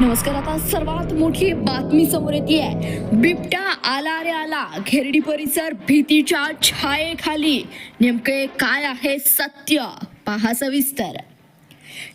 नमस्कार आता सर्वात मोठी बातमी समोर येते बिबट्या आला रे आला. घेरडी परिसर भीतीच्या छायेखाली. नेमके काय आहे सत्य? पहा सविस्तर.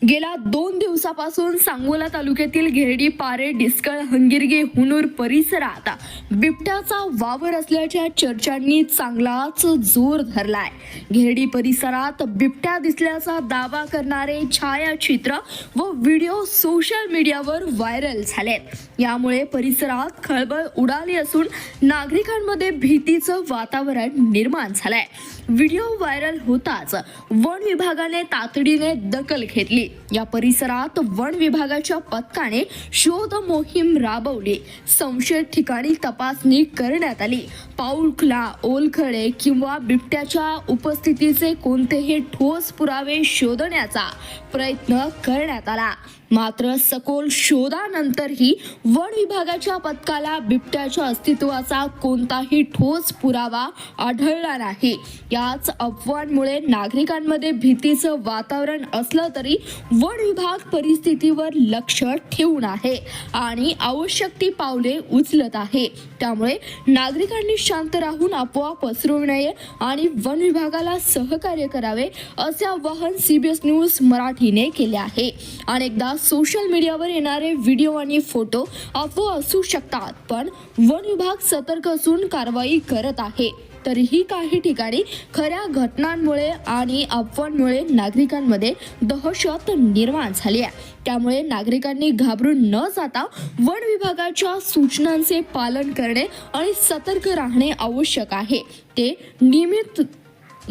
गेल्या दोन दिवसापासून सांगोला तालुक्यातील घेरडी पारे डिस्कळ हंगिरगे हुनूर परिसरात बिबट्याचा वावर असल्याच्या चर्चांनी चांगलाच जोर धरलाय. घेरडी परिसरात बिबट्या दिसल्याचा दावा करणारे छायाचित्र व व्हिडिओ सोशल मीडियावर व्हायरल झालेत. यामुळे परिसरात खळबळ उडाली असून नागरिकांमध्ये भीतीचं वातावरण निर्माण झालंय. व्हिडिओ व्हायरल होताच वन विभागाने तातडीने दखल घेतली. घेतली. या परिसरात वन विभागाच्या पथकाने शोध मोहीम राबवली. संशयित ठिकाणी तपासणी करण्यात आली. पाऊलखला ओलखळे किंवा बिबट्याच्या उपस्थितीचे कोणतेही ठोस पुरावे शोधण्याचा प्रयत्न करण्यात आला. मात्र सखोल शोधानंतरही वन विभागाच्या पथकाला बिबट्याच्या अस्तित्वाचा कोणताही ठोस पुरावा आढळला नाही. याच अफवांमुळे नागरिकांमध्ये भीतीचं वातावरण असलं तरी वन विभाग परिस्थितीवर लक्ष ठेवून आहे आणि आवश्यक ती पावले उचलत आहे. त्यामुळे नागरिकांनी शांत राहून अफवा पसरू नये आणि वन विभागाला सहकार्य करावे असे आवाहन सीबीएस न्यूज मराठीने केले आहे. अनेकदा सोशल मीडियावर येणारे व्हिडिओ आणि फोटो अफवा असू शकतात पण वन विभाग सतर्क असून कारवाई करत आहे. तरीही काही ठिकाणी खऱ्या घटनांमुळे आणि अफवांमुळे नागरिकांमध्ये दहशत निर्माण झाली आहे. त्यामुळे नागरिकांनी घाबरून न जाता वन विभागाच्या सूचनांचे पालन करणे आणि सतर्क राहणे आवश्यक आहे. ते नियमित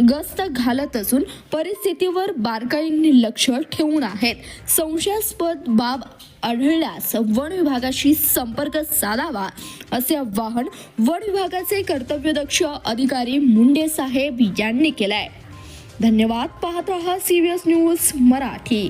गस्त घालत असून परिस्थितीवर बारकाईने लक्ष ठेवून आहेत. संशयास्पद बाब आढळल्यास वन विभागाशी संपर्क साधावा असे आवाहन वन विभागाचे कर्तव्यदक्ष अधिकारी मुंडे साहेब यांनी केलंय. धन्यवाद पाहत रहा सी न्यूज मराठी.